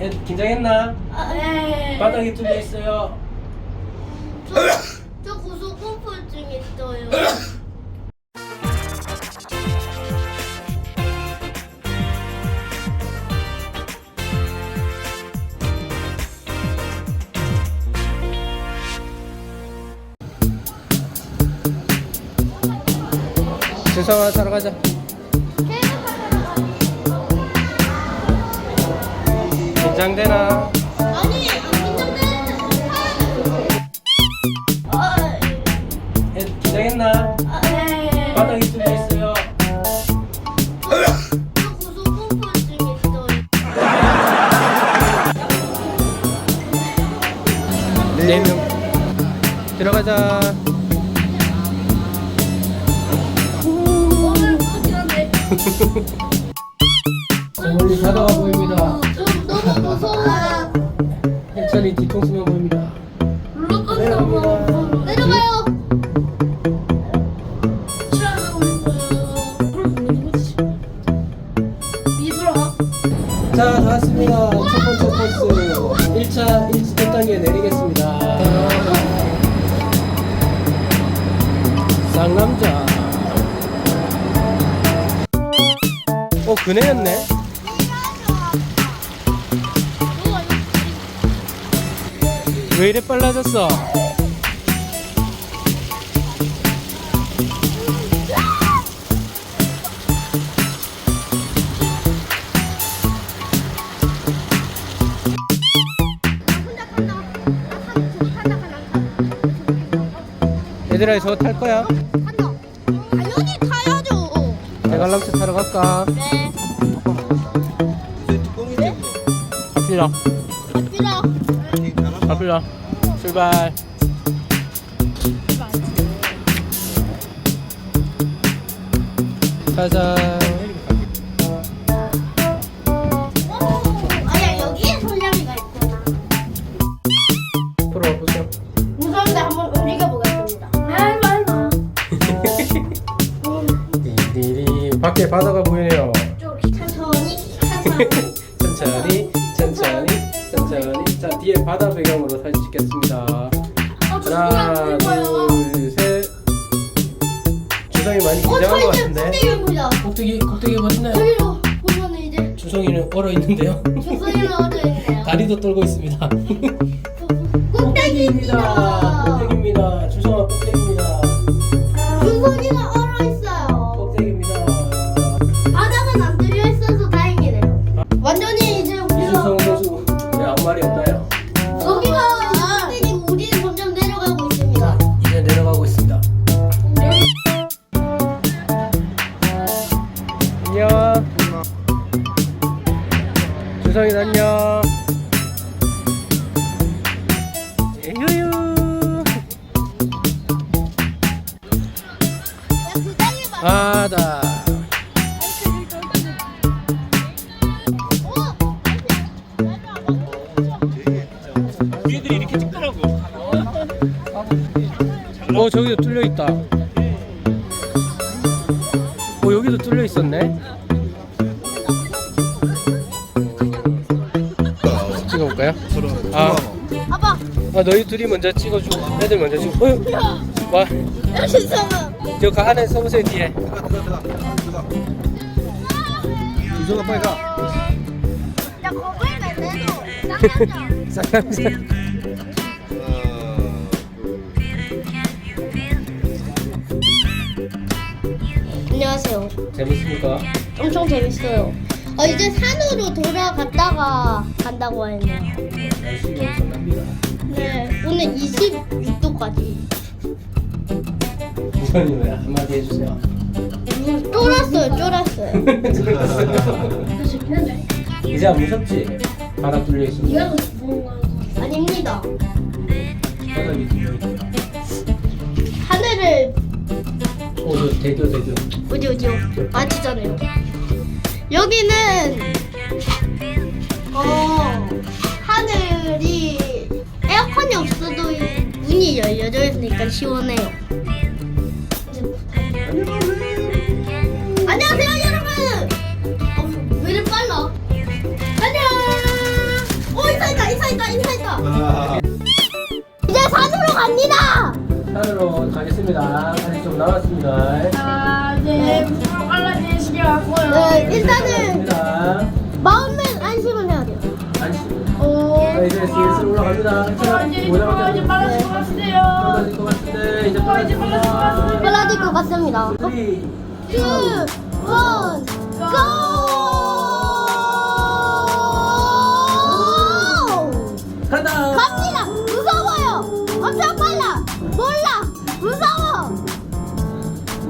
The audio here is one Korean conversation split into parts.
애, 긴장했나? 아, 네. 바닥에 뚫려 있어요. 저, 저 고소공포증 있어요. 준성아 사러 가자. 긴장되나? 아니, 안 긴장돼. 아, 애, 긴장했나? 아, 네. 바닥에 뚫려 있어요. 고소공포증. 네 명. 들어가자. 오늘 멀리 바다가 보입니다. 천천히 뒤통수만 보입니다. 내려가요. 자, 다 왔습니다. 첫 번째 코스. 1차 1, 1단계 내리겠습니다. 쌍남자. 어, 그네였네. 왜 이래 빨라졌어? 얘들아, 저거 탈 거야? 당연히 타야죠. 대관람차 타러 갈까? 네. 갑시다. 갑시다. 출발. 가자. 아야 여기에 솔량이가 있구나. 들어와 보세요. 무서운데 한번 움직여 보겠습니다. 알바 알바. 디디리 밖에 바다가 보이 하나, 둘, 셋. 주성이 많이 어, 긴장한 것 저 이제 같은데. 꼭대기입니다. 꼭대기, 꼭대기 멋있나요? 저기로 보면 이제 주성이는 얼어 있는데요. 조선이는 어디 있네요. 다리도 떨고 있습니다. 꼭대기입니다. 꼭대기입니다. 꼭대기입니다. 바다. 얘들이 이렇게 찍더라고. 어 저기도 뚫려 있다. 어 여기도 뚫려 있었네. 찍어볼까요? 아, 아빠, 아 너희 둘이 먼저 찍어주고 애들 먼저 찍고. 어, 와, 신성아. 저 가 안에 서보세요 뒤에. 주소가 빨리 가. 야, 거북이 맨내도 쌍남자. 쌍남자. 안녕하세요. 재밌습니까? 엄청 재밌어요. 어, 이제 산으로 돌아갔다가 간다고 했네요. 날씨가 엄청납니다. 네, 오늘 26도까지. 왜 한마디 해주세요. 음, 쫄았어요, 쫄았어요. 이제 안 무섭지? 바다 뚫려 있으면 아닙니다. 바닥이 뚫려 있다. 하늘을 어, 저 대교 대교. 어디 어디요? 아시잖아요. 여기는 어 하늘이 에어컨이 없어도 문이 열려져 있으니까 시원해요. 안녕하세요 여러분. 어, 왜 이렇게 빨라? 안녕. 오 인사했다 인사했다 인사했다. 아, 이제 산으로 갑니다. 산으로 가겠습니다. 산이 좀 나왔습니다. 자, 이제 네. 물로 갈라지는 시계 왔고요. 네 일단은 마음은 안심을 해야 돼요. 안심. 오. 자, 이제 슬슬 올라갑니다. 자, 이제 좀 같습니다. 3, 2, 2, 1, 고! 간다! 갑니다. 무서워요. 엄청 빨라. 몰라. 무서워.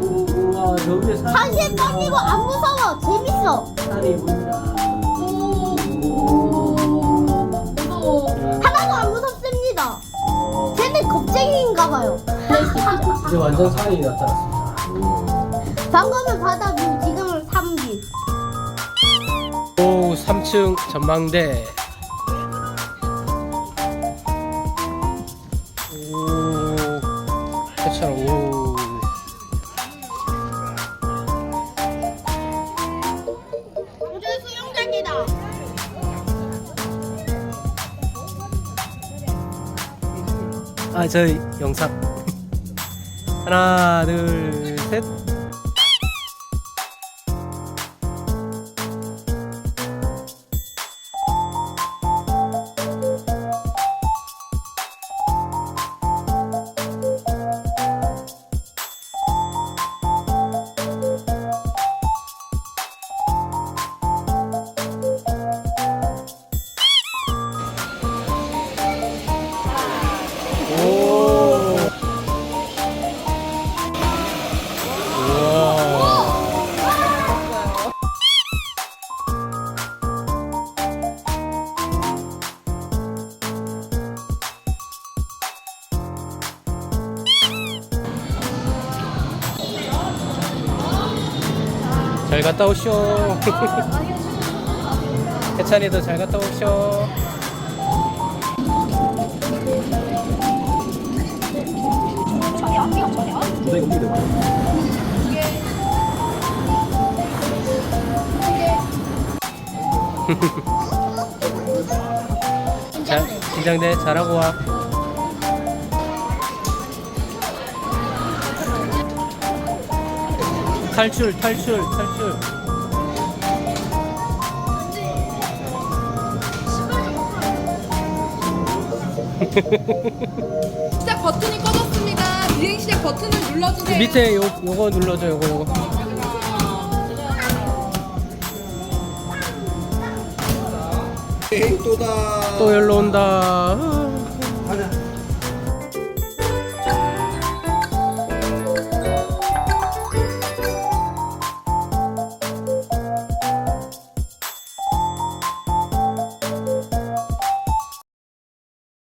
우와, 여기에 산, 사실 떨리고 안 무서워. 재밌어. 산이 보인다. 하나도 안 무섭습니다. 쟤는 겁쟁이인가 봐요. 이제 완전 산이 나타났습니다. 방금은 바다뷰, 지금은 삼뷰. 오, 3층 전망대. 오, 해처럼, 오. 우주 수영장이다. 아, 저희 영상. 하나, 둘, 셋. 잘 갔다 오쇼. 해찬이도 잘 갔다 오쇼. 자, 긴장돼. 잘하고 와. 탈출, 탈출, 탈출. 시작 버튼이 꺼졌습니다. 비행 시작 버튼을 눌러주세요. 밑에 요, 요거 눌러줘, 요거, 요거. 또다. 또 열로 온다.